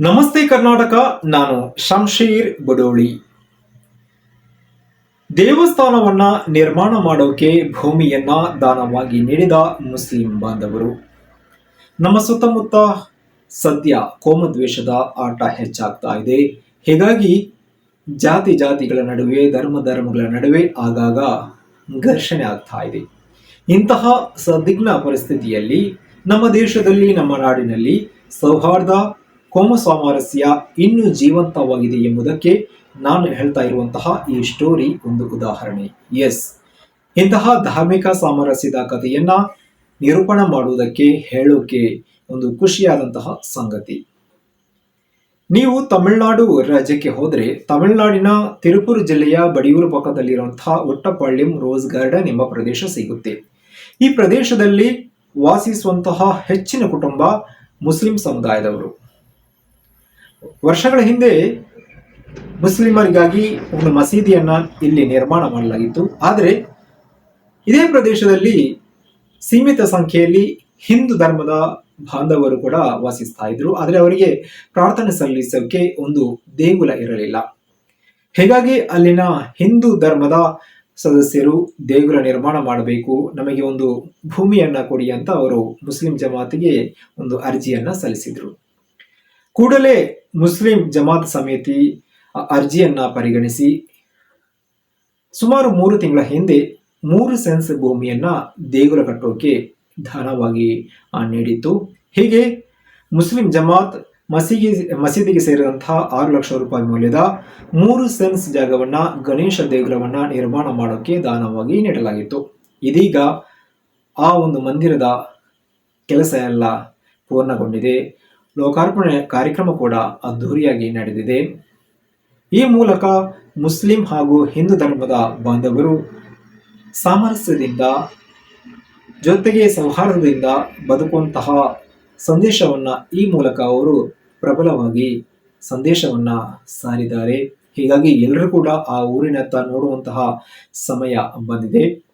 ನಮಸ್ತೆ ಕರ್ನಾಟಕ, ನಾನು ಶಂಶೀರ್ ಬಡೋಳಿ. ದೇವಸ್ಥಾನವನ್ನ ನಿರ್ಮಾಣ ಮಾಡೋಕೆ ಭೂಮಿಯನ್ನ ದಾನವಾಗಿ ನೀಡಿದ ಮುಸ್ಲಿಂ ಬಾಂಧವರು. ನಮ್ಮ ಸುತ್ತಮುತ್ತ ಸದ್ಯ ಕೋಮದ್ವೇಷದ ಆಟ ಹೆಚ್ಚಾಗ್ತಾ ಇದೆ. ಹೀಗಾಗಿ ಜಾತಿ ಜಾತಿಗಳ ನಡುವೆ, ಧರ್ಮ ಧರ್ಮಗಳ ನಡುವೆ ಆಗಾಗ ಘರ್ಷಣೆ ಆಗ್ತಾ ಇದೆ. ಇಂತಹ ಸದಿಗ್ನ ಪರಿಸ್ಥಿತಿಯಲ್ಲಿ ನಮ್ಮ ದೇಶದಲ್ಲಿ, ನಮ್ಮ ನಾಡಿನಲ್ಲಿ ಸೌಹಾರ್ದ ಕೋಮ ಸಾಮರಸ್ಯ ಇನ್ನೂ ಜೀವಂತವಾಗಿದೆ ಎಂಬುದಕ್ಕೆ ನಾನು ಹೇಳ್ತಾ ಇರುವಂತಹ ಈ ಸ್ಟೋರಿ ಒಂದು ಉದಾಹರಣೆ. ಎಸ್ ಇಂತಹ ಧಾರ್ಮಿಕ ಸಾಮರಸ್ಯದ ಕಥೆಯನ್ನ ನಿರೂಪಣೆ ಮಾಡುವುದಕ್ಕೆ ಹೇಳೋಕೆ ಒಂದು ಖುಷಿಯಾದಂತಹ ಸಂಗತಿ. ನೀವು ತಮಿಳುನಾಡು ರಾಜ್ಯಕ್ಕೆ ಹೋದರೆ ತಮಿಳುನಾಡಿನ ತಿರುಪುರು ಜಿಲ್ಲೆಯ ಬಡಿಯೂರು ಪಕ್ಕದಲ್ಲಿರುವಂತಹ ಒಟ್ಟಪಾಳ್ಯಂ ರೋಸ್ ಗಾರ್ಡನ್ ಎಂಬ ಪ್ರದೇಶ ಸಿಗುತ್ತೆ. ಈ ಪ್ರದೇಶದಲ್ಲಿ ವಾಸಿಸುವಂತಹ ಹೆಚ್ಚಿನ ಕುಟುಂಬ ಮುಸ್ಲಿಂ ಸಮುದಾಯದವರು. ವರ್ಷಗಳ ಹಿಂದೆ ಮುಸ್ಲಿಮರಿಗಾಗಿ ಒಂದು ಮಸೀದಿಯನ್ನ ಇಲ್ಲಿ ನಿರ್ಮಾಣ ಮಾಡಲಾಗಿತ್ತು. ಆದರೆ ಇದೇ ಪ್ರದೇಶದಲ್ಲಿ ಸೀಮಿತ ಸಂಖ್ಯೆಯಲ್ಲಿ ಹಿಂದೂ ಧರ್ಮದ ಬಾಂಧವರು ಕೂಡ ವಾಸಿಸ್ತಾ ಇದ್ರು. ಆದರೆ ಅವರಿಗೆ ಪ್ರಾರ್ಥನೆ ಸಲ್ಲಿಸೋಕೆ ಒಂದು ದೇಗುಲ ಇರಲಿಲ್ಲ. ಹೀಗಾಗಿ ಅಲ್ಲಿನ ಹಿಂದೂ ಧರ್ಮದ ಸದಸ್ಯರು ದೇಗುಲ ನಿರ್ಮಾಣ ಮಾಡಬೇಕು, ನಮಗೆ ಒಂದು ಭೂಮಿಯನ್ನ ಕೊಡಿ ಅಂತ ಅವರು ಮುಸ್ಲಿಂ ಜಮಾತಿಗೆ ಒಂದು ಅರ್ಜಿಯನ್ನ ಸಲ್ಲಿಸಿದ್ರು. ಕೂಡಲೇ ಮುಸ್ಲಿಂ ಜಮಾತ್ ಸಮಿತಿ ಅರ್ಜಿಯನ್ನ ಪರಿಗಣಿಸಿ ಸುಮಾರು ಮೂರು ತಿಂಗಳ ಹಿಂದೆ ಮೂರು ಸೆನ್ಸ್ ಭೂಮಿಯನ್ನ ದೇಗುಲ ಕಟ್ಟೋಕೆ ದಾನವಾಗಿ ನೀಡಿತ್ತು. ಹೀಗೆ ಮುಸ್ಲಿಂ ಜಮಾತ್ ಮಸೀದಿ, ಮಸೀದಿಗೆ ಸೇರಿದಂತಹ ಆರು ಲಕ್ಷ ರೂಪಾಯಿ ಮೌಲ್ಯದ ಮೂರು ಸೆನ್ಸ್ ಜಾಗವನ್ನ ಗಣೇಶ ದೇಗುಲವನ್ನ ನಿರ್ಮಾಣ ಮಾಡೋಕೆ ದಾನವಾಗಿ ನೀಡಲಾಗಿತ್ತು. ಇದೀಗ ಆ ಒಂದು ಮಂದಿರದ ಕೆಲಸ ಎಲ್ಲ ಪೂರ್ಣಗೊಂಡಿದೆ. ಲೋಕಾರ್ಪಣೆ ಕಾರ್ಯಕ್ರಮ ಕೂಡ ಅದ್ಧೂರಿಯಾಗಿ ನಡೆದಿದೆ. ಈ ಮೂಲಕ ಮುಸ್ಲಿಂ ಹಾಗೂ ಹಿಂದೂ ಧರ್ಮದ ಬಾಂಧವರು ಸಾಮರಸ್ಯದಿಂದ ಜೊತೆಗೆ ಸೌಹಾರ್ದದಿಂದ ಬದುಕುವಂತಹ ಸಂದೇಶವನ್ನ ಈ ಮೂಲಕ ಅವರು ಪ್ರಬಲವಾಗಿ ಸಂದೇಶವನ್ನ ಸಾರಿದ್ದಾರೆ. ಹೀಗಾಗಿ ಎಲ್ಲರೂ ಕೂಡ ಆ ಊರಿನತ್ತ ನೋಡುವಂತಹ ಸಮಯ ಬಂದಿದೆ.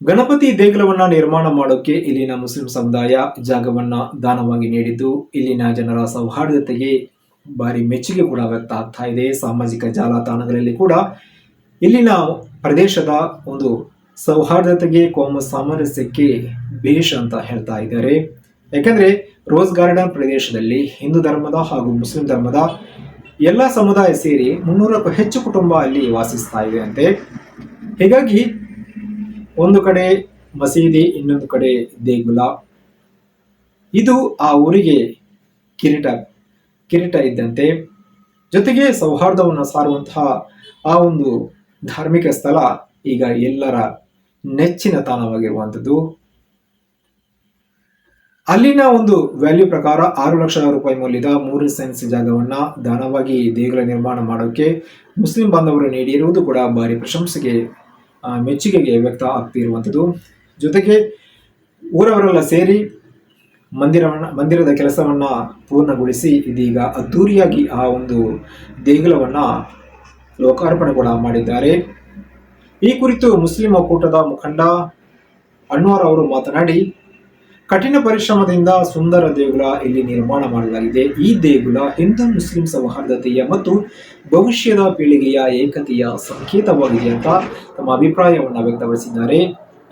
ಗಣಪತಿ ದೇಗುಲವನ್ನ ನಿರ್ಮಾಣ ಮಾಡೋಕೆ ಇಲ್ಲಿನ ಮುಸ್ಲಿಂ ಸಮುದಾಯ ಜಾಗವನ್ನ ದಾನವಾಗಿ ನೀಡಿದ್ದು, ಇಲ್ಲಿನ ಜನರ ಸೌಹಾರ್ದತೆಗೆ ಭಾರಿ ಮೆಚ್ಚುಗೆ ಕೂಡ ವ್ಯಕ್ತ ಆಗ್ತಾ ಇದೆ. ಸಾಮಾಜಿಕ ಜಾಲತಾಣಗಳಲ್ಲಿ ಕೂಡ ಇಲ್ಲಿನ ಪ್ರದೇಶದ ಒಂದು ಸೌಹಾರ್ದತೆಗೆ, ಕೋಮ ಸಾಮರಸ್ಯಕ್ಕೆ ಬೇಷ್ ಅಂತ ಹೇಳ್ತಾ ಇದ್ದಾರೆ. ಯಾಕಂದ್ರೆ ರೋಸ್ ಗಾರ್ಡನ್ ಪ್ರದೇಶದಲ್ಲಿ ಹಿಂದೂ ಧರ್ಮದ ಹಾಗೂ ಮುಸ್ಲಿಂ ಧರ್ಮದ ಎಲ್ಲ ಸಮುದಾಯ ಸೇರಿ ಮುನ್ನೂರಕ್ಕೂ ಹೆಚ್ಚು ಕುಟುಂಬ ಅಲ್ಲಿ ವಾಸಿಸ್ತಾ ಇದೆ ಅಂತೆ. ಹೀಗಾಗಿ ಒಂದು ಕಡೆ ಮಸೀದಿ, ಇನ್ನೊಂದು ಕಡೆ ದೇಗುಲ. ಇದು ಆ ಊರಿಗೆ ಕಿರೀಟ ಕಿರೀಟ ಇದ್ದಂತೆ. ಜೊತೆಗೆ ಸೌಹಾರ್ದವನ್ನು ಸಾರುವಂತಹ ಆ ಒಂದು ಧಾರ್ಮಿಕ ಸ್ಥಳ ಈಗ ಎಲ್ಲರ ನೆಚ್ಚಿನ ತಾಣವಾಗಿರುವಂಥದ್ದು. ಅಲ್ಲಿನ ಒಂದು ವ್ಯಾಲ್ಯೂ ಪ್ರಕಾರ ಆರು ಲಕ್ಷ ರೂಪಾಯಿ ಮೌಲ್ಯದ ಮೂರು ಸೆನ್ಸ್ ಜಾಗವನ್ನ ದಾನವಾಗಿ ದೇಗುಲ ನಿರ್ಮಾಣ ಮಾಡೋಕೆ ಮುಸ್ಲಿಂ ಬಾಂಧವರು ನೀಡಿರುವುದು ಕೂಡ ಭಾರಿ ಪ್ರಶಂಸೆಗೆ ಮೆಚ್ಚುಗೆಗೆ ವ್ಯಕ್ತ ಆಗ್ತಿರುವಂಥದ್ದು. ಜೊತೆಗೆ ಊರವರೆಲ್ಲ ಸೇರಿ ಮಂದಿರವನ್ನ, ಮಂದಿರದ ಕೆಲಸವನ್ನ ಪೂರ್ಣಗೊಳಿಸಿ ಇದೀಗ ಅದ್ದೂರಿಯಾಗಿ ಆ ಒಂದು ದೇಗುಲವನ್ನ ಲೋಕಾರ್ಪಣೆ ಕೂಡ ಮಾಡಿದ್ದಾರೆ. ಈ ಕುರಿತು ಮುಸ್ಲಿಂ ಒಕ್ಕೂಟದ ಮುಖಂಡ ಅನ್ವರ್ ಅವರು ಮಾತನಾಡಿ ಕಠಿಣ ಪರಿಶ್ರಮದಿಂದ ಸುಂದರ ದೇಗುಲ ಇಲ್ಲಿ ನಿರ್ಮಾಣ ಮಾಡಲಾಗಿದೆ. ಈ ದೇಗುಲ ಹಿಂದೂ ಮುಸ್ಲಿಂ ಸೌಹಾರ್ದತೆಯ ಮತ್ತು ಭವಿಷ್ಯದ ಪೀಳಿಗೆಯ ಏಕತೆಯ ಸಂಕೇತವಾಗಿದೆ ಅಂತ ತಮ್ಮ ಅಭಿಪ್ರಾಯವನ್ನು ವ್ಯಕ್ತಪಡಿಸಿದ್ದಾರೆ.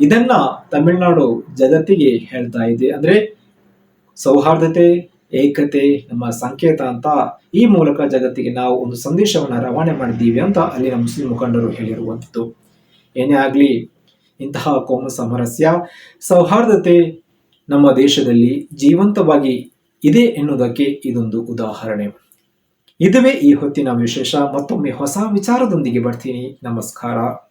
ಇದನ್ನ ತಮಿಳುನಾಡು ಜಗತ್ತಿಗೆ ಹೇಳ್ತಾ ಇದೆ. ಅಂದ್ರೆ ಸೌಹಾರ್ದತೆ, ಏಕತೆ ನಮ್ಮ ಸಂಕೇತ ಅಂತ ಈ ಮೂಲಕ ಜಗತ್ತಿಗೆ ನಾವು ಒಂದು ಸಂದೇಶವನ್ನು ರವಾನೆ ಮಾಡಿದ್ದೀವಿ ಅಂತ ಅಲ್ಲಿನ ಮುಸ್ಲಿಂ ಮುಖಂಡರು ಹೇಳಿರುವಂಥದ್ದು. ಏನೇ ಆಗಲಿ ಇಂತಹ ಕೋಮು ಸಾಮರಸ್ಯ, ಸೌಹಾರ್ದತೆ ನಮ್ಮ ದೇಶದಲ್ಲಿ ಜೀವಂತವಾಗಿ ಇದೆ ಎನ್ನುವುದಕ್ಕೆ ಇದೊಂದು ಉದಾಹರಣೆ. ಇದುವೇ ಈ ಹೊತ್ತಿನ ವಿಶೇಷ ಮತ್ತೊಮ್ಮೆ ಹೊಸ ವಿಚಾರದೊಂದಿಗೆ ಬರ್ತೀನಿ. ನಮಸ್ಕಾರ.